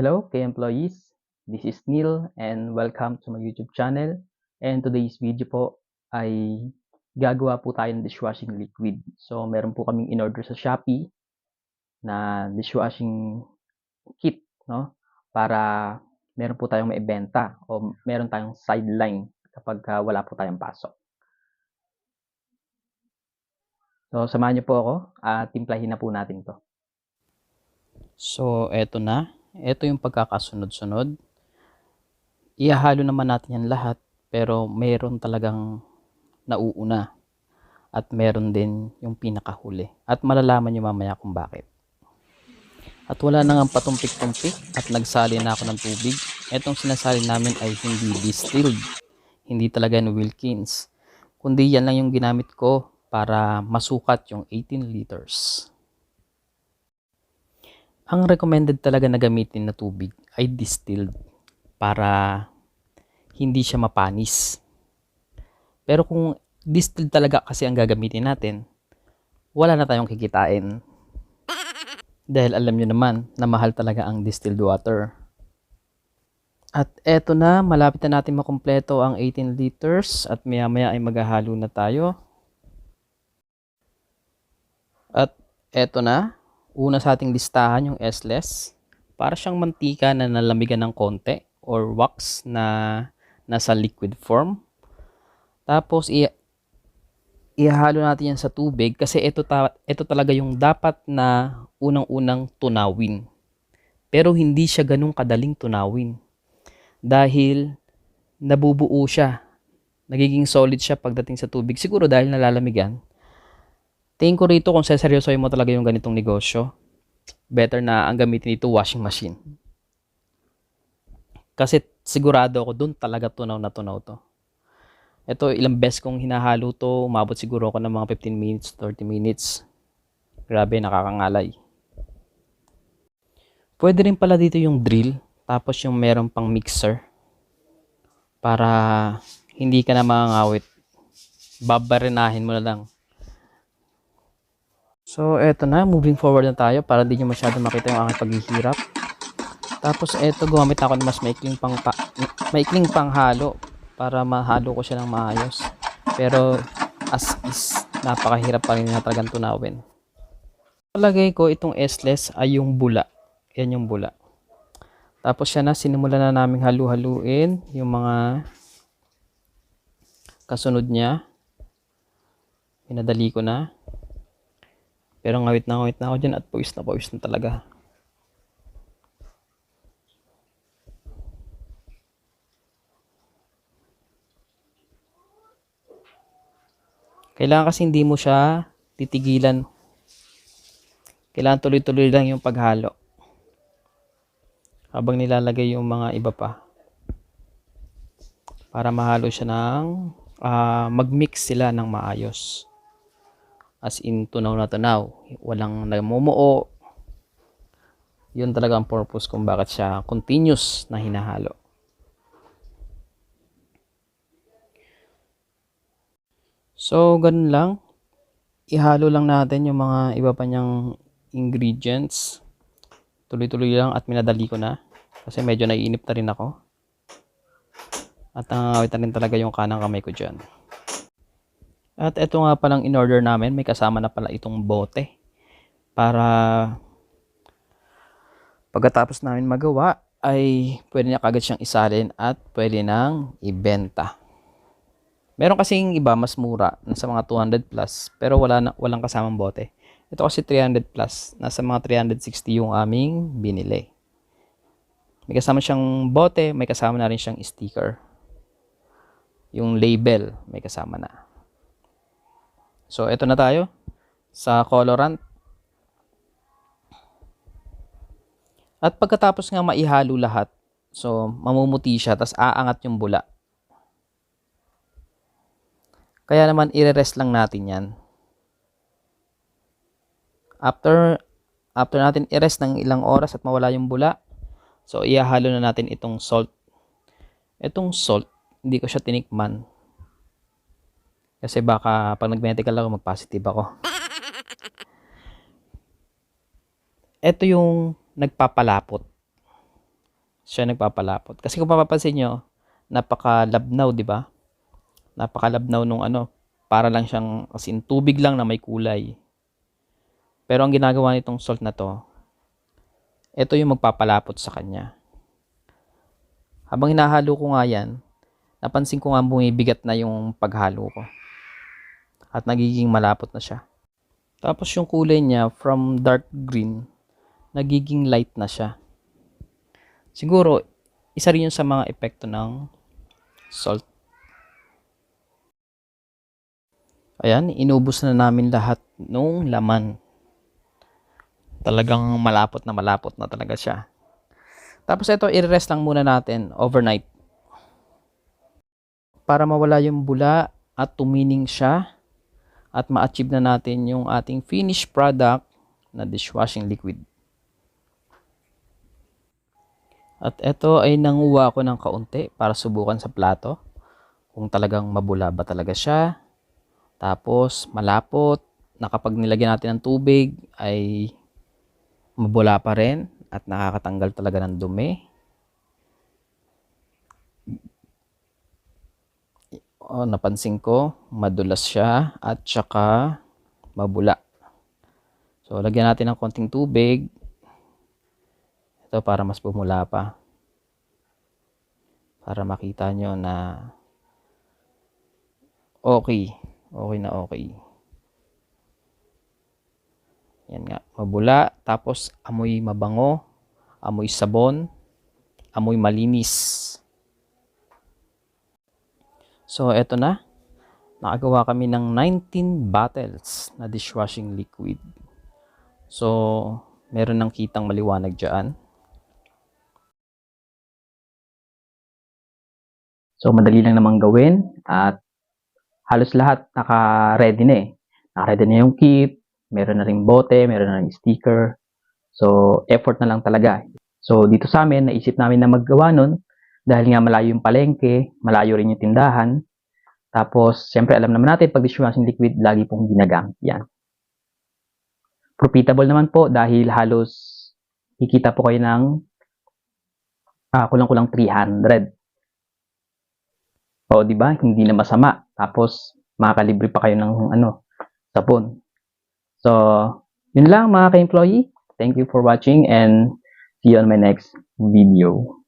Hello, K-employees. This is Neil and welcome to my YouTube channel. And today's video po ay gagawa po tayo ng dishwashing liquid. So, meron po kaming in-order sa Shopee na dishwashing kit, no? Para meron po tayong maibenta o meron tayong sideline kapag ah, wala po tayong pasok. So, samahan niyo po ako at timplahin na po natin to. So, eto na. Ito yung pagkakasunod-sunod. Ihahalo naman natin yan lahat, pero meron talagang nauuna. At meron din yung pinakahuli. At malalaman nyo mamaya kung bakit. At wala na nga patumpik-tumpik at nagsali na ako ng tubig. Etong sinasali namin ay hindi distilled. Hindi talaga ng Wilkins. Kundi yan lang yung ginamit ko para masukat yung 18 liters. Ang recommended talaga na gamitin na tubig ay distilled para hindi siya mapanis. Pero kung distilled talaga kasi ang gagamitin natin, wala na tayong kikitain. Dahil alam nyo naman na mahal talaga ang distilled water. At eto na, malapit na natin makumpleto ang 18 liters at maya maya ay maghahalo na tayo. At eto na, una sa ating listahan yung S-less. Para siyang mantika na nalamigan ng konti or wax na nasa liquid form. Tapos i ihalo natin yan sa tubig kasi ito, ta ito talaga yung dapat na unang-unang tunawin. Pero hindi siya ganun kadaling tunawin. Dahil nabubuo siya. Nagiging solid siya pagdating sa tubig. Siguro dahil nalalamigan. Tingin ko rito kung seseryosoy mo talaga yung ganitong negosyo, better na ang gamitin dito washing machine. Kasi sigurado ako doon talaga tunaw na tunaw to. Ito ilang beses kong hinahalo to, umabot siguro ako ng mga 15 minutes, 30 minutes. Grabe, nakakangalay. Pwede rin pala dito yung drill, tapos yung meron pang mixer. Para hindi ka na mangangawit. Babarinahin mo na lang. So, eto na. Moving forward na tayo para hindi nyo masyado makita yung aking paghihirap. Tapos, eto, gumamit ako ng mas maikling pang, pa, maikling panghalo para mahalo ko siya ng maayos. Pero, as is, napakahirap pa rin na talagang tunawin. Palagay ko, itong S-less ay yung bula. Yan yung bula. Tapos, siya na, sinimula na naming halu-haluin yung mga kasunod niya. Pinadali ko na. Pero ngawit na ngawit na ako dyan at pawis na pawis na talaga. Kailangan kasi hindi mo siya titigilan. Kailangan tuloy-tuloy lang yung paghalo. Habang nilalagay yung mga iba pa. Para mahalo siya ng uh, mag-mix sila ng maayos as in tunaw na tunaw. Walang namumuo. Yun talaga ang purpose kung bakit siya continuous na hinahalo. So, ganun lang. Ihalo lang natin yung mga iba pa niyang ingredients. Tuloy-tuloy lang at minadali ko na. Kasi medyo naiinip na rin ako. At nangangawit na rin talaga yung kanang kamay ko dyan. At ito nga palang in-order namin, may kasama na pala itong bote. Para pagkatapos namin magawa, ay pwede na kagad siyang isalin at pwede nang ibenta. Meron kasing iba mas mura, nasa mga 200 plus, pero wala na, walang kasamang bote. Ito kasi 300 plus, nasa mga 360 yung aming binili. May kasama siyang bote, may kasama na rin siyang sticker. Yung label, may kasama na. So, ito na tayo sa colorant. At pagkatapos nga maihalo lahat, so mamumuti siya, tapos aangat yung bula. Kaya naman, ire-rest lang natin yan. After, after natin i-rest ng ilang oras at mawala yung bula, so ihahalo na natin itong salt. Itong salt, hindi ko siya tinikman kasi baka pag nag-medical ako, mag-positive ako. Ito yung nagpapalapot. siya nagpapalapot. Kasi kung mapapansin nyo, napakalabnaw, di ba? Napakalabnaw nung ano, para lang siyang, as in, tubig lang na may kulay. Pero ang ginagawa nitong salt na to, ito yung magpapalapot sa kanya. Habang hinahalo ko nga yan, napansin ko nga bumibigat na yung paghalo ko. At nagiging malapot na siya. Tapos yung kulay niya from dark green, nagiging light na siya. Siguro, isa rin yun sa mga epekto ng salt. Ayan, inubos na namin lahat nung laman. Talagang malapot na malapot na talaga siya. Tapos ito, i-rest lang muna natin overnight. Para mawala yung bula at tumining siya at ma-achieve na natin yung ating finished product na dishwashing liquid. At ito ay nanguha ko ng kaunti para subukan sa plato. Kung talagang mabula ba talaga siya. Tapos malapot na kapag nilagyan natin ng tubig ay mabula pa rin at nakakatanggal talaga ng dumi. Oh, napansin ko, madulas siya at saka mabula. So, lagyan natin ng konting tubig. Ito para mas bumula pa. Para makita nyo na okay. Okay na okay. Yan nga, mabula, tapos amoy mabango, amoy sabon, amoy malinis. So, eto na. Nakagawa kami ng 19 bottles na dishwashing liquid. So, meron ng kitang maliwanag dyan. So, madali lang namang gawin at halos lahat naka-ready na eh. Naka-ready na yung kit, meron na ring bote, meron na ring sticker. So, effort na lang talaga. So, dito sa amin, naisip namin na maggawa nun dahil nga malayo yung palengke, malayo rin yung tindahan. Tapos, siyempre alam naman natin, pag dishwashing liquid, lagi pong ginagamit yan. Profitable naman po dahil halos kikita po kayo ng ah, kulang-kulang 300. O, di ba? Hindi na masama. Tapos, makakalibre pa kayo ng ano, sabon. So, yun lang mga ka-employee. Thank you for watching and see you on my next video.